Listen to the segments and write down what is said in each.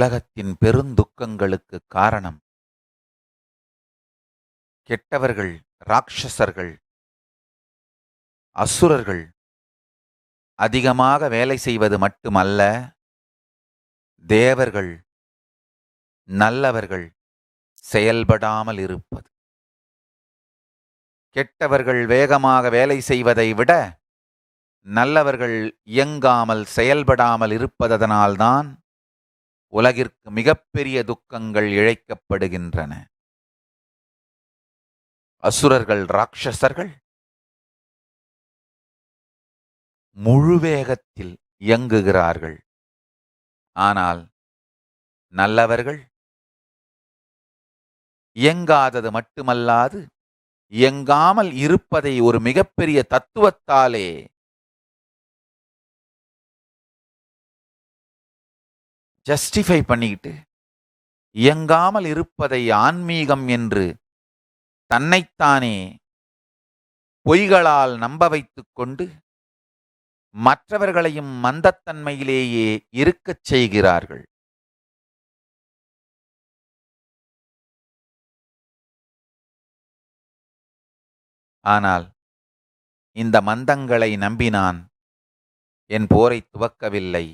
உலகத்தின் பெருந்துக்கங்களுக்கு காரணம் கெட்டவர்கள் ராட்சசர்கள் அசுரர்கள். அதிகமாக வேலை செய்வது மட்டுமல்ல தேவர்கள் நல்லவர்கள் செயல்படாமல் இருப்பது. கெட்டவர்கள் வேகமாக வேலை செய்வதை விட நல்லவர்கள் இயங்காமல் செயல்படாமல் இருப்பதனால்தான் உலகிற்கு மிகப்பெரிய துக்கங்கள் இழைக்கப்படுகின்றன. அசுரர்கள் ராட்சசர்கள் முழு வேகத்தில் இயங்குகிறார்கள். ஆனால் நல்லவர்கள் இயங்காதது மட்டுமல்லாது இயங்காமல் இருப்பதை ஒரு மிகப்பெரிய தத்துவத்தாலே ஜஸ்டிஃபை பண்ணிக்கிட்டு இயங்காமல் இருப்பதை ஆன்மீகம் என்று தன்னைத்தானே பொய்களால் நம்ப வைத்து கொண்டு மற்றவர்களையும் மந்தத்தன்மையிலேயே இருக்கச் செய்கிறார்கள். ஆனால் இந்த மந்தங்களை நம்பினான் என் போரை துவக்கவில்லை.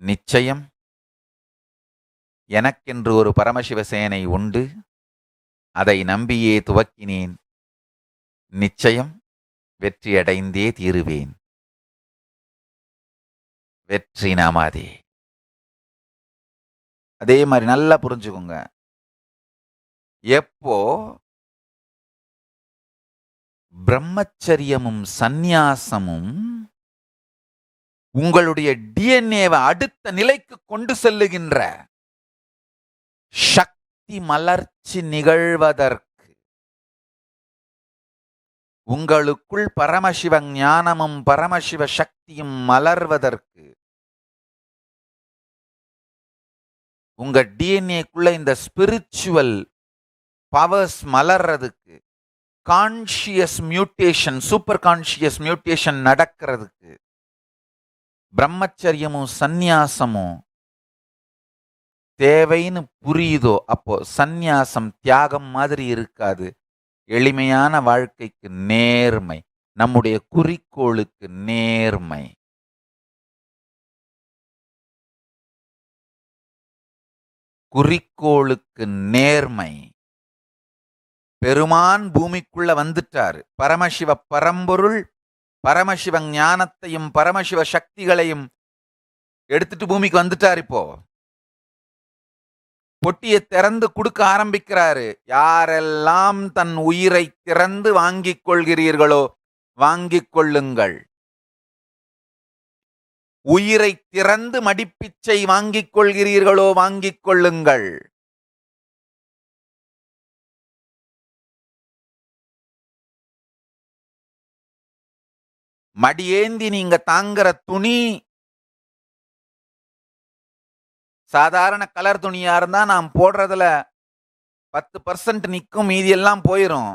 நிச்சயம் எனக்கென்று ஒரு பரமசிவசேனை உண்டு. அதை நம்பியே துவக்கினேன். நிச்சயம் வெற்றியடைந்தே தீருவேன். வெற்றி நாமாதே. அதே மாதிரி நல்லா புரிஞ்சுக்கோங்க. எப்போ பிரம்மச்சரியமும் சந்நியாசமும் உங்களுடைய டிஎன்ஏவை அடுத்த நிலைக்கு கொண்டு செல்லுகின்ற சக்தி மலர்ச்சி நிகழ்வதற்கு உங்களுக்குள் பரமசிவ ஞானமும் பரமசிவ சக்தியும் மலர்வதற்கு உங்க டிஎன்ஏக்குள்ள இந்த spiritual powers மலர்றதுக்கு conscious mutation super conscious mutation நடக்கிறதுக்கு பிரம்மச்சரியமும் சந்நியாசமும் தேவைன்னு புரியுதோ அப்போ சந்நியாசம் தியாகம் மாதிரி இருக்காது. எளிமையான வாழ்க்கைக்கு நேர்மை நம்முடைய குறிக்கோளுக்கு நேர்மை. குறிக்கோளுக்கு நேர்மை. பெருமான் பூமிக்குள்ள வந்துட்டாரு. பரமசிவ பரம்பொருள் பரமசிவ ஞானத்தையும் பரமசிவ சக்திகளையும் எடுத்துட்டு பூமிக்கு வந்துட்டார் இப்போ. பொட்டியை திறந்து கொடுக்க ஆரம்பிக்கிறாரு. யாரெல்லாம் தன் உயிரை திறந்து வாங்கிக் கொள்கிறீர்களோ வாங்கிக் கொள்ளுங்கள். உயிரை திறந்து மடிப்பிச்சை வாங்கிக் கொள்கிறீர்களோ வாங்கிக் கொள்ளுங்கள். மடியேந்தி நீங்க தாங்குற துணி சாதாரண கலர் துணியா இருந்தா நாம் போடுறதுல பத்து பர்சன்ட் நிற்கும் மீதி எல்லாம் போயிடும்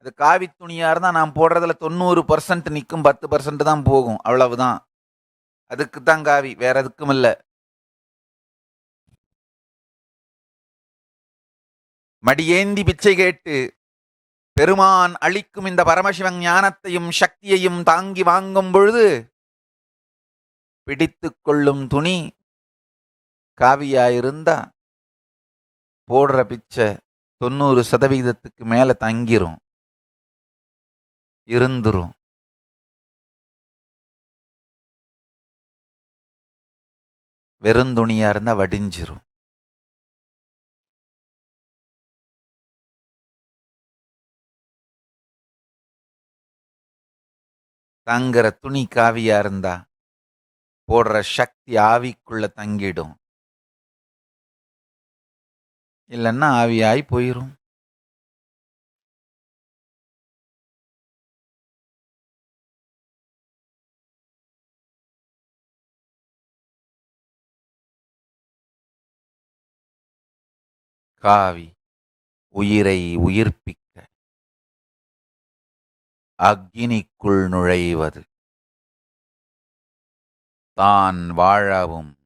அது காவி துணியா இருந்தா நாம் போடுறதுல தொண்ணூறு பர்சன்ட் நிற்கும் பத்து பர்சன்ட் தான் போகும் அவ்வளவுதான். அதுக்கு தான் காவி வேற எதுக்கும் இல்லை. மடியேந்தி பிச்சை கேட்டு பெருமான் அளிக்கும் இந்த பரமசிவன் ஞானத்தையும் சக்தியையும் தாங்கி வாங்கும் பொழுது பிடித்து கொள்ளும் துணி காவியாயிருந்தா போடுற பிச்சை தொண்ணூறு சதவீதத்துக்கு மேல தங்கிரும். இருந்துரும். வெறுந்துணியா இருந்தா வடிஞ்சிரும். தங்குற துணி காவியா இருந்தா போடுற சக்தி ஆவிக்குள்ள தங்கிடும். இல்லைன்னா ஆவியாய் போயிரும். காவி உயிரை உயிர்ப்பிக்க அக்னிக்குள் நுழைவது. தான் வாழவும்.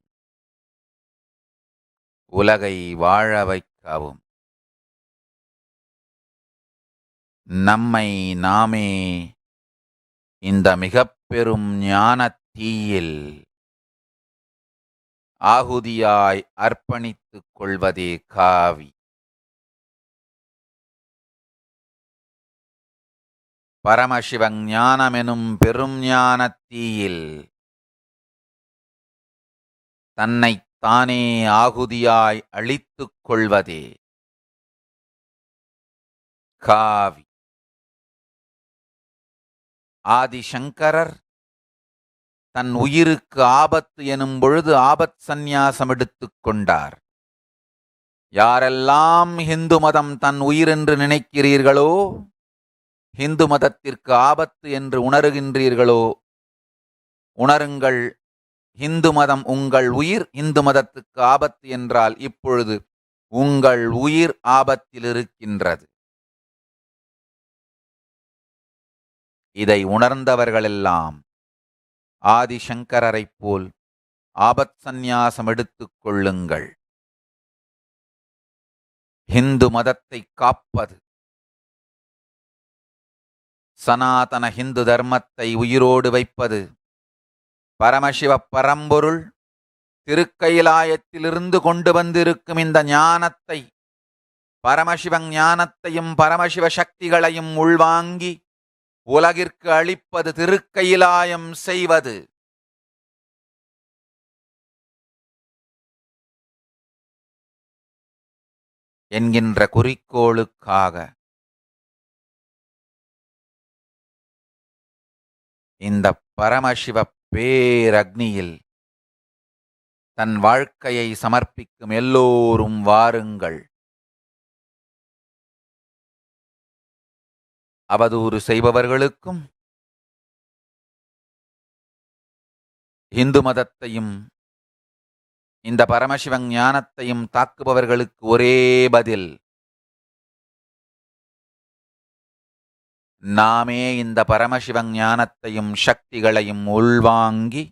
உலகை வாழ வைக்கவும். நம்மை நாமே இந்த மிகப்பெரும் பெரும் தீயில் ஆகுதியாய் அர்ப்பணித்துக் கொள்வதே காவி. பரமசிவங் ஞானமெனும் பெரும் ஞானத்தீயில் தன்னைத் தானே ஆகுதியாய் அழித்துக் கொள்வதே. காவி. ஆதிசங்கரர் தன் உயிருக்கு ஆபத்து எனும் பொழுது ஆபத் சந்நியாசம் எடுத்துக் கொண்டார். யாரெல்லாம் இந்து மதம் தன் உயிர் என்று நினைக்கிறீர்களோ ஹிந்து மதத்திற்கு ஆபத்து என்று உணருகின்றீர்களோ? உணருங்கள். ஹிந்து மதம் உங்கள் உயிர் இந்து மதத்துக்கு ஆபத்து என்றால் இப்பொழுது உங்கள் உயிர் ஆபத்தில் இருக்கின்றது இதை உணர்ந்தவர்களெல்லாம் ஆதிசங்கரரைப் போல் ஆபத் சந்நியாசம் எடுத்துக் கொள்ளுங்கள். இந்து மதத்தை காப்பது சனாதன ஹிந்து தர்மத்தை உயிரோடு வைப்பது பரமசிவ பரம்பொருள் திருக்கைலாயத்திலிருந்து கொண்டு வந்திருக்கும் இந்த ஞானத்தை பரமசிவ ஞானத்தையும் பரமசிவ சக்திகளையும் உள்வாங்கி உலகிற்கு அளிப்பது திருக்கையிலாயம் செய்வது. என்கின்ற குறிக்கோளுக்காக இந்த பரமசிவ பேரக்னியில் தன் வாழ்க்கையை சமர்ப்பிக்கும் எல்லோரும் வாருங்கள். அவதூறு செய்பவர்களுக்கும் இந்து மதத்தையும் இந்த பரமசிவ ஞானத்தையும் தாக்குபவர்களுக்கு ஒரே பதில். நாமே இந்த பரமசிவன் ஞானத்தையும் சக்திகளையும் உள்வாங்கி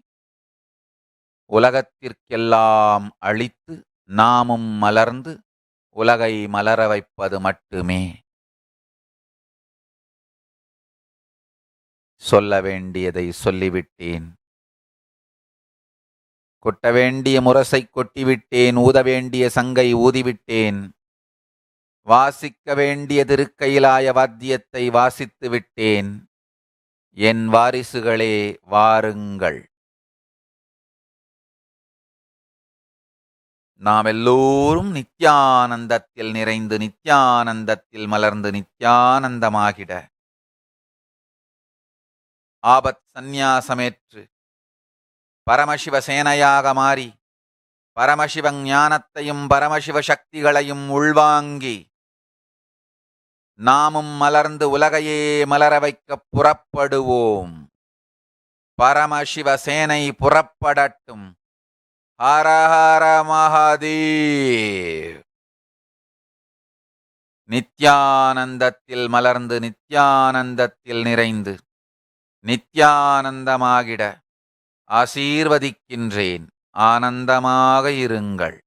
உலகத்திற்கெல்லாம் அழித்து நாமும் மலர்ந்து உலகை மலர வைப்பது மட்டுமே. சொல்ல வேண்டியதை சொல்லிவிட்டேன். கொட்ட வேண்டிய முரசை கொட்டிவிட்டேன். ஊத வேண்டிய சங்கை ஊதிவிட்டேன். வாசிக்க வேண்டிய திருக்கையிலாய வாத்தியத்தை வாசித்து விட்டேன் என் வாரிசுகளே வாருங்கள். நாம் எல்லோரும் நித்யானந்தத்தில் நிறைந்து நித்யானந்தத்தில் மலர்ந்து நித்யானந்தமாகிட ஆபத் சந்நியாசமேற்று பரமசிவ சேனையாக மாறி பரமசிவ ஞானத்தையும் பரமசிவ சக்திகளையும் உள்வாங்கி நாமும் மலர்ந்து உலகையே மலர வைக்க புறப்படுவோம். பரமசிவ சேனை புறப்படட்டும். ஹரஹர மகாதேவ். நித்யானந்தத்தில் மலர்ந்து நித்யானந்தத்தில் நிறைந்து நித்யானந்தமாகிட ஆசீர்வதிக்கின்றேன். ஆனந்தமாக இருங்கள்.